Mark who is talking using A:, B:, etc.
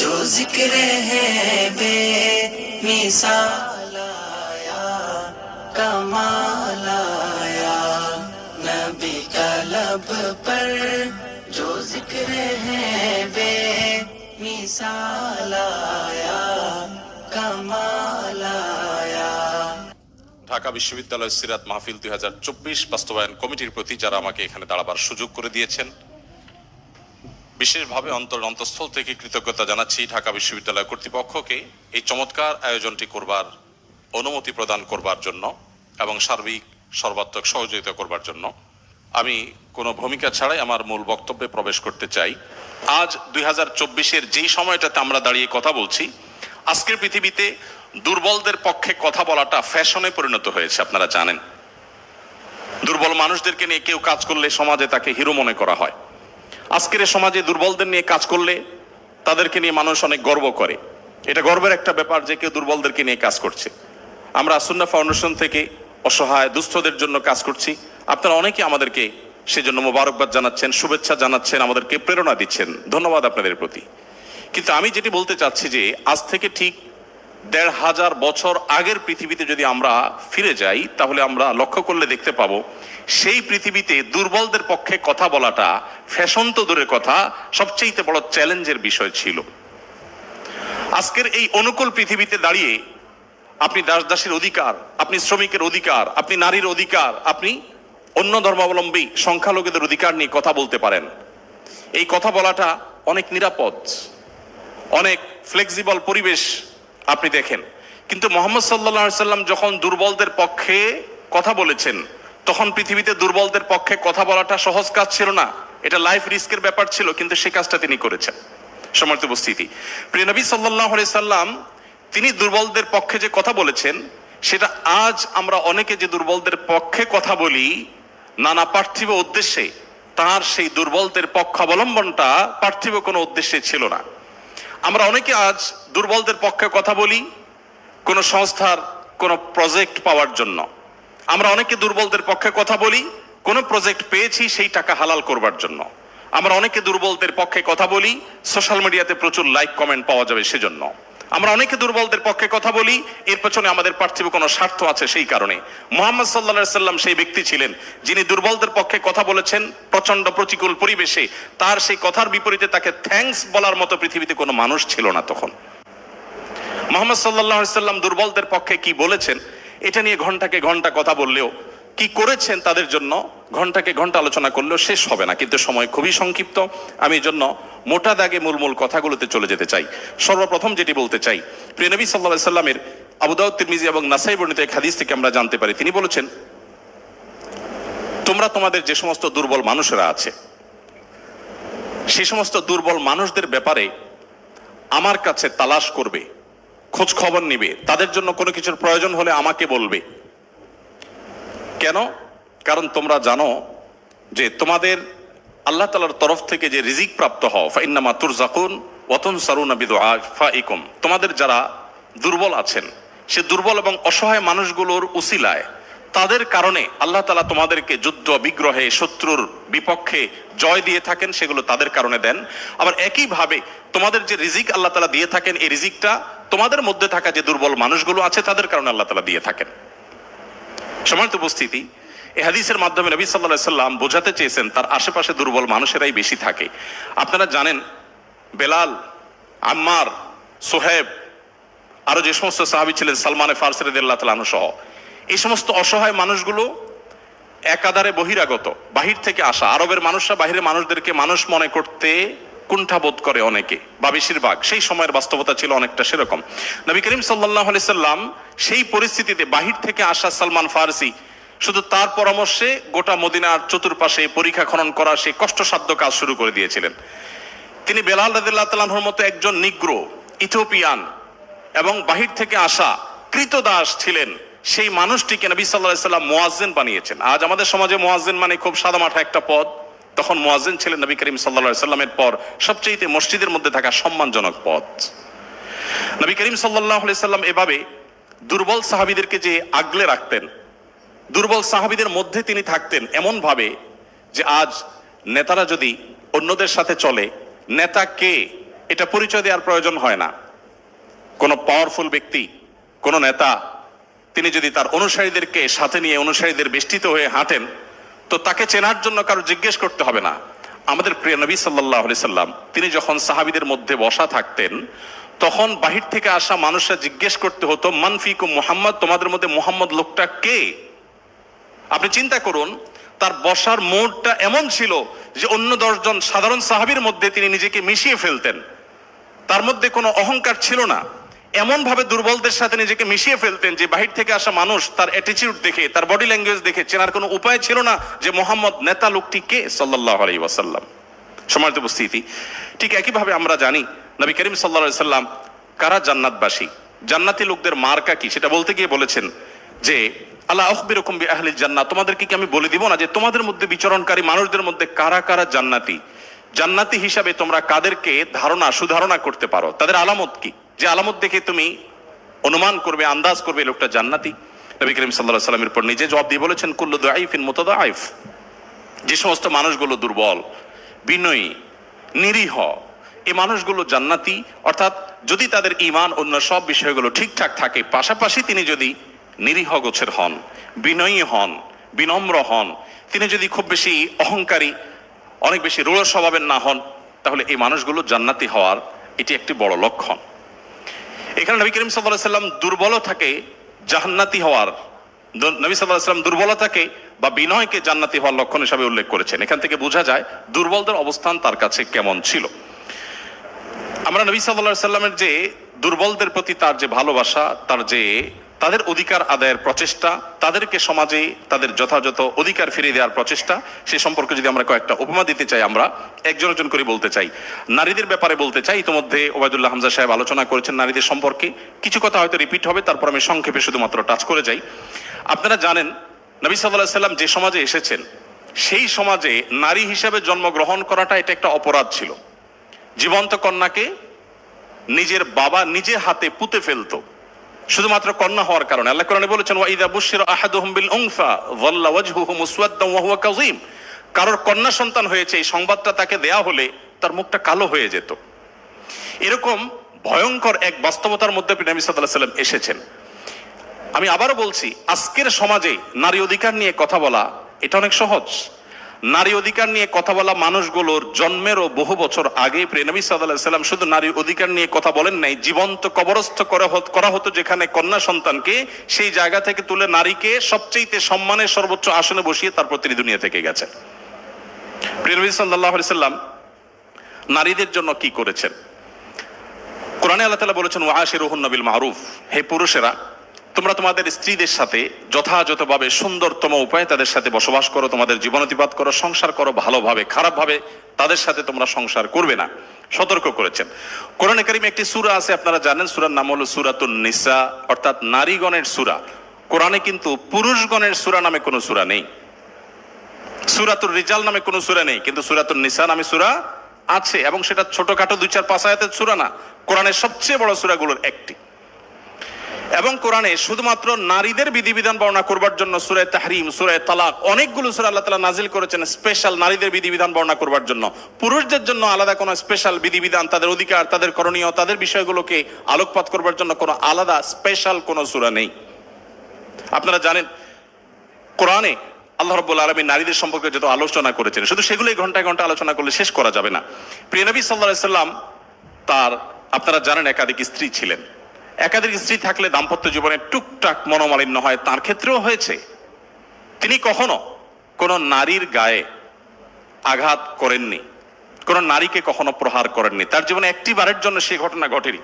A: जो जिक्र है बे मिसाल आया कमाल आया नबी का लब पर जो जिक्र है बे मिसाल आया कमाल आया
B: ঢাকা বিশ্ববিদ্যালয় সিরাত মাহফিল দুই হাজার চব্বিশ বাস্তবায়ন কমিটির প্রতি যারা আমাকে এখানে দাঁড়াবার সুযোগ করে দিয়েছেন বিশেষভাবে অন্তর অন্তঃস্থল থেকে কৃতজ্ঞতা জানাচ্ছি ঢাকা বিশ্ববিদ্যালয় কর্তৃপক্ষকে এই চমৎকার আয়োজনটি করবার, অনুমতি প্রদান করবার জন্য এবং সার্বিক সর্বাত্মক সহযোগিতা করবার জন্য। আমি কোনো ভূমিকা ছাড়াই আমার মূল বক্তব্যে প্রবেশ করতে চাই। আজ দুই হাজার চব্বিশের যেই সময়টাতে আমরা দাঁড়িয়ে কথা বলছি, আজকের পৃথিবীতে দুর্বলদের পক্ষে কথা বলাটা ফ্যাশনে পরিণত হয়েছে, আপনারা জানেন। দুর্বল মানুষদেরকে নিয়ে কেউ কাজ করলে সমাজে তাকে হিরো মনে করা হয়। আজকের সমাজে দুর্বলদের নিয়ে কাজ করলে তাদেরকে নিয়ে মানুষ অনেক গর্ব করে। এটা গর্বের একটা ব্যাপার যে কেউ দুর্বলদেরকে নিয়ে কাজ করছে। আমরা সুন্না ফাউন্ডেশন থেকে অসহায়, দুস্থদের জন্য কাজ করছি। আপনারা অনেকে আমাদেরকে সেজন্য মোবারকবাদ জানাচ্ছেন, শুভেচ্ছা জানাচ্ছেন, আমাদেরকে প্রেরণা দিচ্ছেন। ধন্যবাদ আপনাদের প্রতি। কিন্তু আমি যেটি বলতে চাচ্ছি যে, আজ থেকে ঠিক দেড় হাজার বছর আগের পৃথিবীতে যদি আমরা ফিরে যাই, তাহলে আমরা লক্ষ্য করলে দেখতে পাবো, সেই পৃথিবীতে দুর্বলদের পক্ষে কথা বলাটা ফ্যাশন তো দূরের কথা সবচেয়ে বড় চ্যালেঞ্জের বিষয় ছিল। আজকের এই অনুকূল পৃথিবীতে দাঁড়িয়ে আপনি দাস দাসের অধিকার, আপনি শ্রমিকের অধিকার, আপনি নারীর অধিকার, আপনি অন্য ধর্মাবলম্বী সংখ্যালঘুদের অধিকার নিয়ে কথা বলতে পারেন। এই কথা বলাটা অনেক নিরাপদ, অনেক ফ্লেক্সিবল পরিবেশ আপনি দেখেন। কিন্তু মোহাম্মদ সাল্লা সাল্লাম যখন দুর্বলদের পক্ষে কথা বলেছেন, তখন পৃথিবীতে দুর্বলদের পক্ষে কথা বলাটা সহজ কাজ ছিল না। এটা লাইফ রিস্কের ব্যাপার ছিল, কিন্তু সে কাজটা তিনি করেছেন। সমর্থ উপস্থিতি। প্রিয় নবী সাল্লাহ সাল্লাম, তিনি দুর্বলদের পক্ষে যে কথা বলেছেন, সেটা আজ আমরা অনেকে যে দুর্বলদের পক্ষে কথা বলি, নানা পার্থিব উদ্দেশ্যে, তার সেই দুর্বলদের পক্ষাবলম্বনটা পার্থিব কোনো উদ্দেশ্যে ছিল না। আমরা অনেকে আজ দুর্বলদের পক্ষে কথা বলি কোনো সংস্থার কোনো প্রজেক্ট পাওয়ার জন্য। আমরা অনেকে দুর্বলদের পক্ষে কথা বলি, কোনো প্রজেক্ট পেয়েছি সেই টাকা হালাল করবার জন্য। আমরা অনেকে দুর্বলদের পক্ষে কথা বলি, সোশ্যাল মিডিয়াতে প্রচুর লাইক, কমেন্ট পাওয়া যাবে সেজন্য। আমরা অনেকে দুর্বলদের পক্ষে কথা বলি, এর পেছনে আমাদের পার্থিব কোনো স্বার্থ আছে সেই কারণে। মোহাম্মদ সাল্লা সাল্লাম সেই ব্যক্তি ছিলেন, যিনি দুর্বলদের পক্ষে কথা বলেছেন প্রচণ্ড প্রতিকূল পরিবেশে। তার সেই কথার বিপরীতে তাকে থ্যাঙ্কস বলার মতো পৃথিবীতে কোনো মানুষ ছিল না তখন। মোহাম্মদ সাল্লাহ সাল্লাম দুর্বলদের পক্ষে কি বলেছেন, এটা নিয়ে ঘন্টাকে ঘণ্টা কথা বললেও কি করেছেন তাদের জন্য? ঘন্টাকে ঘণ্টা আলোচনা করলেও শেষ হবে না, কিন্তু সময় খুবই সংক্ষিপ্ত। আমি জন্য মোটা দাগে মূল মূল কথাগুলোতে চলে যেতে চাই। সর্বপ্রথম যেটি বলতে চাই, প্রিয় নবী সাল্লাহ সাল্লামের আবুদাউদ তিরমিজি এবং নাসাই বর্ণিত এক হাদিস থেকে আমরা জানতে পারি। তিনি বলেছেন, তোমরা তোমাদের যে সমস্ত দুর্বল মানুষেরা আছে, সে সমস্ত দুর্বল মানুষদের ব্যাপারে আমার কাছে তালাশ করবে, খোঁজ খবর নিবে। তাদের জন্য কোনো কিছুর প্রয়োজন হলে আমাকে বলবে। কেন? কারণ তোমরা জানো যে তোমাদের আল্লাহ তালার তরফ থেকে যে রিজিক প্রাপ্ত হও, ফাইন্নামা তুরজাকুন ওয়াতন সারুনা বিদু ফাইকুম তোমাদের যারা দুর্বল আছেন, সে দুর্বল এবং অসহায় মানুষগুলোর উসিলায়, তাদের কারণে আল্লাহ তালা তোমাদেরকে যুদ্ধ, বিগ্রহে, শত্রুর বিপক্ষে জয় দিয়ে থাকেন, সেগুলো তাদের কারণে দেন। আবার একইভাবে তোমাদের যে রিজিক আল্লাহ তালা দিয়ে থাকেন, এই রিজিকটা তোমাদের মধ্যে থাকা যে দুর্বল মানুষগুলো আছে, তাদের কারণে আল্লাহ তালা দিয়ে থাকেন। সম্মানিত উপস্থিতি এই হাদিসের মাধ্যমে নবী সাল্লাহ সাল্লাম বোঝাতে চেয়েছেন তার আশেপাশে দুর্বল মানুষেরাই বেশি থাকে। আপনারা জানেন, বেলাল, আম্মার, সোহেব আরও যে সমস্ত সাহাবি ছিলেন, সালমানে ফারসেরদুল্লাহ তালানু সহ, এই সমস্ত অসহায় মানুষগুলো একাধারে বহিরাগত, বাহির থেকে আসা। আরবের মানুষরা বাহিরের মানুষদেরকে মানুষ মনে করতে কুণ্ঠাবোধ করে অনেকে, বা বেশিরভাগ। সেই সময়ের বাস্তবতা ছিল অনেকটা সেরকম। নবী করিম সাল্লাহ সাল্লাম সেই পরিস্থিতিতে বাহির থেকে আসা সালমান ফারসি, শুধু তার পরামর্শে গোটা মদিনার চতুর্পাশে পরীক্ষা খনন করা সেই কষ্টসাধ্য কাজ শুরু করে দিয়েছিলেন। তিনি বেলাল রাদিল্লাহ তালাহর মতো একজন নিগ্র ইথোপিয়ান এবং বাহির থেকে আসা কৃতদাস ছিলেন। সেই মানুষটিকে নবী সাল্লাহ সাল্লাম মোয়াজ্জেন বানিয়েছেন। আজ আমাদের সমাজে মোয়াজ্জেন মানে খুব সাদামাঠা একটা পদ। তখন মোয়াজ্জেন ছিলেন নবী করিম সাল্লা সাল্লামের পর সবচেয়ে মসজিদের মধ্যে থাকা সম্মানজনক পদ নবী করিম সাল্লাহ সাল্লাম এভাবে দুর্বল সাহাবিদেরকে যে আগলে রাখতেন, দুর্বল সাহাবিদের মধ্যে তিনি থাকতেন এমন ভাবে যে আজ নেতারা যদি অন্যদের সাথে চলে, নেতা কে? এটা পরিচয় দেওয়ার প্রয়োজন হয় না। কোনো পাওয়ারফুল ব্যক্তি, কোনো নেতা, তিনি যদি তার অনুসারীদেরকে সাথে নিয়ে অনুসারীদের বেষ্টিত হয়ে হাঁটেন তো তাকে চেনার জন্য কারও জিজ্ঞেস করতে হবে না। আমাদের প্রিয় নবী সাল্লাহ সাল্লাম, তিনি যখন সাহাবিদের মধ্যে বসা থাকতেন, তখন বাহির থেকে আসা মানুষরা জিজ্ঞেস করতে হতো মানফিকু মোহাম্মদ? তোমাদের মধ্যে মোহাম্মদ লোকটা কে? আপনি চিন্তা করুন, তার বসার মোড়টা এমন ছিল যে অন্য দশজন সাধারণ সাহাবীর মধ্যে তিনি নিজেকে মিশিয়ে ফেলতেন। তার মধ্যে কোনো অহংকার ছিল না। এমন ভাবে দুর্বলদের সাথে নিজেকে মিশিয়ে ফেলতেন যে বাহির থেকে আসা মানুষ তার অ্যাটিটিউড দেখে, তার বডি ল্যাঙ্গুয়েজ দেখে চেনার কোনো উপায় ছিল না যে মোহাম্মদ নেতা লোকটি কে সাল্লাহ আলাই ওয়াসাল্লাম। সমাজ উপস্থিতি, ঠিক একইভাবে আমরা জানি, নবী করিম সাল্লা সাল্লাম কারা জান্নাতবাসী? জান্নাতি লোকদের মার্কা কি? সেটা বলতে গিয়ে বলেছেন যে, আল্লাহ আখবিরকম বি আহলিল জান্নাত। তোমাদেরকে কি আমি বলে দিব না যে তোমাদের মধ্যে বিচরণকারী মানুষদের মধ্যে কারা কারা জান্নাতি? জান্নাতি হিসাবে তোমরা কাদেরকে ধারণা, সুধারণা করতে পারো? তাদের আলামত কি? যে আলামত দেখে তুমি অনুমান করবে, আন্দাজ করবে লোকটা জান্নাতি। নবী করিম সাল্লাহ সাল্লামের পর নিজে জবাব দিয়ে বলেছেন, কুল্লু দাইফিন মোতাদা আইফ যে সমস্ত মানুষগুলো দুর্বল, বিনয়ী, নিরীহ এই মানুষগুলো জান্নাতি, অর্থাৎ যদি তাদের ইমান অন্য সব বিষয়গুলো ঠিকঠাক থাকে, পাশাপাশি তিনি যদি নিরীহ গোছের হন, বিনয়ী হন, বিনম্র হন, তিনি যদি খুব বেশি অহংকারী, অনেক বেশি রূঢ় স্বভাবের না হন, তাহলে এই মানুষগুলো জান্নাতি হওয়ার এটি একটি বড় লক্ষণ। এখানে নবী করিম সাল্লাহ সাল্লাম দুর্বলতাকে জাহান্নাতি হওয়ার, নবী সাল্লাহ সাল্লাম দুর্বলতাকে বা বিনয়কে জান্নাতি হওয়ার লক্ষণ হিসাবে উল্লেখ করেছেন। এখান থেকে বোঝা যায় দুর্বলদের অবস্থান তার কাছে কেমন ছিল। আমরা নবী সাল্লাহ সাল্লামের যে দুর্বলদের প্রতি তার যে ভালোবাসা, তার যে তাদের অধিকার আদায়ের প্রচেষ্টা, তাদেরকে সমাজে তাদের যথাযথ অধিকার ফিরিয়ে দেওয়ার প্রচেষ্টা, সে সম্পর্কে যদি আমরা কয়েকটা উপমা দিতে চাই, আমরা একজন একজন করে বলতে চাই। নারীদের ব্যাপারে বলতে চাই, ইতিমধ্যে ওবায়দুল্লাহ হামজা সাহেব আলোচনা করেছেন নারীদের সম্পর্কে। কিছু কথা হয়তো রিপিট হবে, তারপর আমি সংক্ষেপে শুধুমাত্র টাচ করে যাই। আপনারা জানেন, নবী সাল্লাহ সাল্লাম যে সমাজে এসেছেন, সেই সমাজে নারী হিসেবে জন্মগ্রহণ করাটা এটা একটা অপরাধ ছিল। জীবন্ত কন্যাকে নিজের বাবা নিজে হাতে পুঁতে ফেলতো। শুধুমাত্র কন্যা হওয়ার কারণে। আল্লাহ কোরআনে বলেছেন ওয়াইদা বুশির আহাদুহুম বিল উনফা যাল্লা ওয়াজহুহু মুসওয়াদ্দান ওয়া হুয়া কাযীম। কারোর কন্যা সন্তান হয়েছে, এই সংবাদটা তাকে দেয়া হলে তার মুখটা কালো হয়ে যেত। এরকম ভয়ঙ্কর এক বাস্তবতার মধ্যে নবী সাল্লাল্লাহু আলাইহি সাল্লাম এসেছেন। আমি আবারও বলছি, আজকের সমাজে নারী অধিকার নিয়ে কথা বলা, এটা অনেক সহজ। নারী অধিকার নিয়ে কথা বলা মানুষগুলোর জন্মেরও বহু বছর আগে প্রেনবী সাল্লাম শুধু নারী অধিকার নিয়ে কথা বলেন নাই, জীবন্ত কবরস্থ করা হতো যেখানে কন্যা সন্তানকে সেই জায়গা থেকে তুলে নারীকে সবচেয়ে সম্মানের সর্বোচ্চ আসনে বসিয়ে তারপর তিনি দুনিয়া থেকে গেছেন। প্রেনবী সাল্লাহ সাল্লাম নারীদের জন্য কি করেছেন? কোরআনে আল্লাহ তালা বলেছেন ওয়াশিরুহুন নবিল মারুফ। হে পুরুষেরা তোমরা তোমাদের স্ত্রীদের সাথে যথাযথভাবে সুন্দরতম উপায়ে তাদের সাথে বসবাস করো, তোমাদের জীবন অতিবাদ করো, সংসার করো ভালোভাবে, খারাপভাবে তাদের সাথে তোমরা সংসার করবে না। সতর্ক করেছেন। কোরআনে কারিমে একটি সুরা আছে, আপনারা জানেন, সুরার নাম হলো সূরাতুন নিসা, অর্থাৎ নারীগণের সূরা। কোরআনে কিন্তু পুরুষগণের সূরা নামে কোনো সুরা নেই। সুরাতুর রিজাল নামে কোনো সূরা নেই, কিন্তু সুরাতুর নিসা নামে সুরা আছে, এবং সেটা ছোটখাটো দুই চার পাঁচ আয়াতের সূরা না। কোরআনের সবচেয়ে বড় সূরাগুলোর একটি। এবং কোরআনে শুধুমাত্র নারীদের বিধিবিধান বর্ণনা করবার জন্য সুরায় তাহরিম সুরায় তালাক অনেকগুলো সুরা আল্লাহ তালা নাজিল করেছেন স্পেশাল নারীদের বিধিবিধান বর্ণনা করবার জন্য। পুরুষদের জন্য আলাদা কোনো স্পেশাল বিধিবিধান, তাদের অধিকার, তাদের করণীয়, তাদের বিষয়গুলোকে আলোকপাত করবার জন্য কোনো আলাদা স্পেশাল কোনো সুরা নেই। আপনারা জানেন, কোরআনে আল্লাহ রব্বুল আলমী নারীদের সম্পর্কে যত আলোচনা করেছেন, শুধু সেগুলোই ঘন্টায় ঘণ্টা আলোচনা করলে শেষ করা যাবে না। প্রিয় নবী সাল্লাহ সাল্লাম তার, আপনারা জানেন একাধিক স্ত্রী ছিলেন। একাধিক স্ত্রী থাকলে দাম্পত্য জীবনে টুকটাক মনোমালিন্য হয়, তার ক্ষেত্রেও হয়েছে। তিনি কখনো কোনো নারীর গায়ে আঘাত করেননি, কোনো নারীকে কখনো প্রহার করেননি। তার জীবনে একটি বারের জন্য সে ঘটনা ঘটেনি।